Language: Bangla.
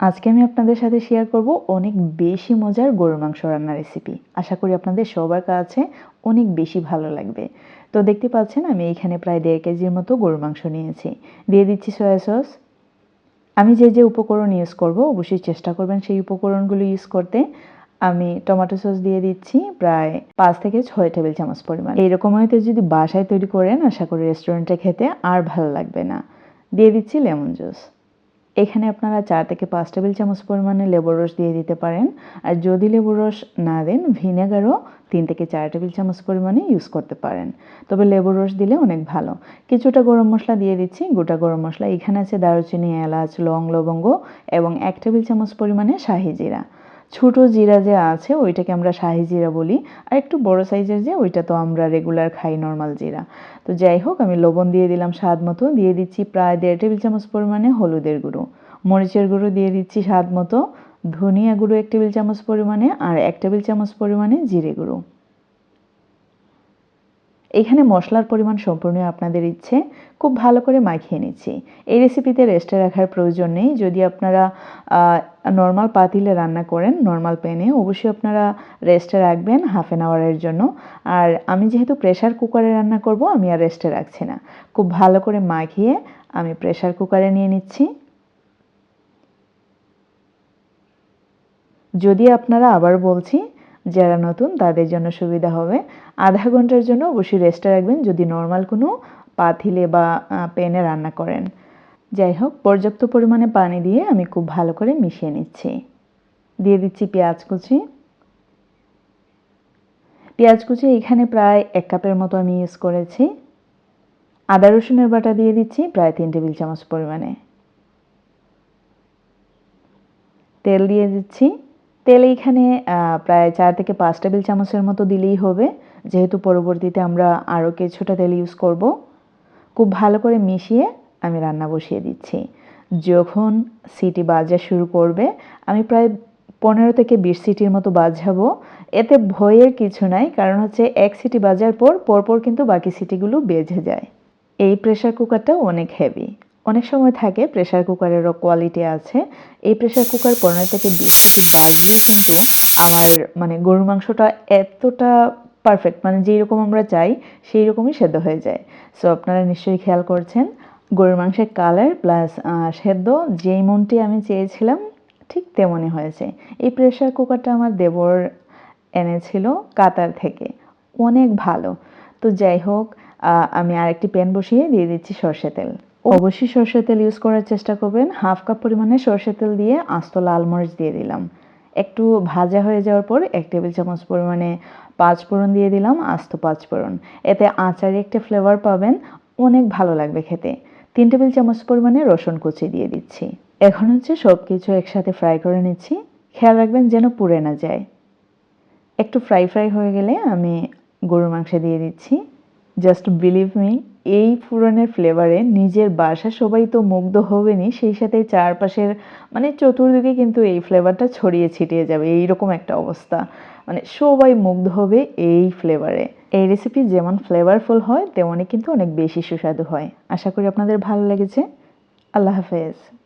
আজকে আমি আপনাদের সাথে শেয়ার করব অনেক বেশি মজার গরুর মাংস রান্নার রেসিপি আশা করি আপনাদের সবার কাছে অনেক বেশি ভালো লাগবে। তো দেখতে পাচ্ছেন, আমি এখানে প্রায় দেড় কেজির মতো গরুর মাংস নিয়েছি। দিয়ে দিচ্ছি সয়া সস আমি যে যে উপকরণ ইউজ করব, অবশ্যই চেষ্টা করবেন সেই উপকরণগুলো ইউজ করতে। আমি টমেটো সস দিয়ে দিচ্ছি প্রায় পাঁচ থেকে ছয় টেবিল চামচ পরিমাণ। এইরকম হয়তো যদি বাসায় তৈরি করেন, আশা করি রেস্টুরেন্টে খেতে আর ভালো লাগবে না। দিয়ে দিচ্ছি লেমন জুস এখানে আপনারা চার থেকে পাঁচ টেবিল চামচ পরিমাণে লেবুর রস দিয়ে দিতে পারেন। আর যদি লেবুর রস না দেন, ভিনেগারও তিন থেকে চার টেবিল চামচ পরিমাণে ইউজ করতে পারেন। তবে লেবুর রস দিলে অনেক ভালো। কিছুটা গরম মশলা দিয়ে দিচ্ছি। গোটা গরম মশলা এখানে আছে দারুচিনি, এলাচ, লং, লবঙ্গ এবং এক টেবিল চামচ পরিমাণে শাহি জিরা। ছোটো জিরা যে আছে, ওইটাকে আমরা শাহি জিরা বলি। আর একটু বড় সাইজের যে, ওইটা তো আমরা রেগুলার খাই নর্মাল জিরা। তো যাই হোক, আমি লবণ দিয়ে দিলাম স্বাদ মতো। দিয়ে দিচ্ছি প্রায় দেড় টেবিল চামচ পরিমাণে হলুদের গুঁড়ো। মরিচের গুঁড়ো দিয়ে দিচ্ছি স্বাদ মতো। ধনিয়া গুঁড়ো এক টেবিল চামচ পরিমাণে আর এক টেবিল চামচ পরিমাণে জিরে গুঁড়ো। এখানে মশলার পরিমাণ সম্পূর্ণ আপনাদের ইচ্ছে। খুব ভালো করে মাখিয়ে নিচ্ছি। এই রেসিপিতে রেস্টে রাখার প্রয়োজন নেই। যদি আপনারা নর্মাল পাতিলে রান্না করেন নর্মাল প্যানে অবশ্যই আপনারা রেস্টে রাখবেন হাফ অ্যান আওয়ারের জন্য। আর আমি যেহেতু প্রেশার কুকারে রান্না করব, আমি আর রেস্টে রাখছি না। খুব ভালো করে মাখিয়ে আমি প্রেশার কুকারে নিয়ে নিচ্ছি। যদি আপনারা আবার বলছি, যারা নতুন, তাদের জন্য সুবিধা হবে। আধা ঘণ্টার জন্য অবশ্যই রেস্টে রাখবেন, যদি নর্মাল কোনো পাতিলে বা প্যানে রান্না করেন। যাই হোক, পর্যাপ্ত পরিমাণে পানি দিয়ে আমি খুব ভালো করে মিশিয়ে নিচ্ছি। দিয়ে দিচ্ছি পেঁয়াজ কুচি। পেঁয়াজ কুচি এখানে প্রায় এক কাপের মতো আমি ইউজ করেছি। আদা রসুনের বাটা দিয়ে দিচ্ছি প্রায় তিন টেবিল চামচ পরিমাণে। তেল দিয়ে দিচ্ছি। তেল এইখানে প্রায় চার থেকে পাঁচ টেবিল চামচের মতো দিলেই হবে। যেহেতু পরবর্তীতে আমরা আরও কিছুটা তেল ইউজ করব। খুব ভালো করে মিশিয়ে আমি রান্না বসিয়ে দিচ্ছি। যখন সিটি বাজা শুরু করবে, আমি প্রায় পনেরো থেকে বিশ সিটির মতো বাজাবো। এতে ভয়ের কিছু নাই, কারণ হচ্ছে এক সিটি বাজার পর, পরপর কিন্তু বাকি সিটিগুলো বেজে যায়। এই প্রেশার কুকারটা অনেক হেভি অনেক সময় থাকে প্রেশার কুকারেরও কোয়ালিটি আছে। এই প্রেশার কুকার পনেরো থেকে বিশ সিটি বাজলে কিন্তু আমার মানে গরুর মাংসটা এতটা পারফেক্ট মানে যেই রকম আমরা চাই সেই রকমই সেদ্ধ হয়ে যায়। সো আপনারা নিশ্চয়ই খেয়াল করছেন, গরুর মাংসের কালার প্লাস সেদ্ধ যেই মনটি আমি চেয়েছিলাম ঠিক তেমনই হয়েছে। এই প্রেশার কুকারটা আমার দেবর এনেছিল কাতার থেকে। অনেক ভালো। তো যাই হোক আমি আরেকটি প্যান বসিয়ে দিয়ে দিচ্ছি সর্ষে তেল। অবশ্যই সর্ষে তেল ইউজ করার চেষ্টা করবেন। হাফ কাপ পরিমাণে সর্ষে তেল দিয়ে আস্ত লাল মরিচ দিয়ে দিলাম। একটু ভাজা হয়ে যাওয়ার পর এক টেবিল চামচ পরিমাণে পাঁচ ফোড়ন দিয়ে দিলাম, আস্ত পাঁচ ফোড়ন। এতে আচারে একটা ফ্লেভার পাবেন, অনেক ভালো লাগবে খেতে। তিন টেবিল চামচ পরিমাণে রসুন কুচি দিয়ে দিচ্ছি। এখন হচ্ছে সব কিছু একসাথে ফ্রাই করে নিচ্ছি। খেয়াল রাখবেন যেন পুড়ে না যায়। একটু ফ্রাই ফ্রাই হয়ে গেলে আমি গরুর মাংস দিয়ে দিচ্ছি। জাস্ট বিলিভ মি এই ফুরনের ফ্লেভারে নিজের বাসা সবাই তো মুগ্ধ হবেনি সেই সাথে চারপাশের মানে চতুর্দিকে কিন্তু এই ফ্লেভারটা ছড়িয়ে ছিটিয়ে যাবে, এইরকম একটা অবস্থা। মানে সবাই মুগ্ধ হবে এই ফ্লেভারে এই রেসিপি যেমন ফ্লেভারফুল হয়, তেমনই কিন্তু অনেক বেশি সুস্বাদু হয়। আশা করি আপনাদের ভালো লেগেছে। আল্লাহ হাফেজ।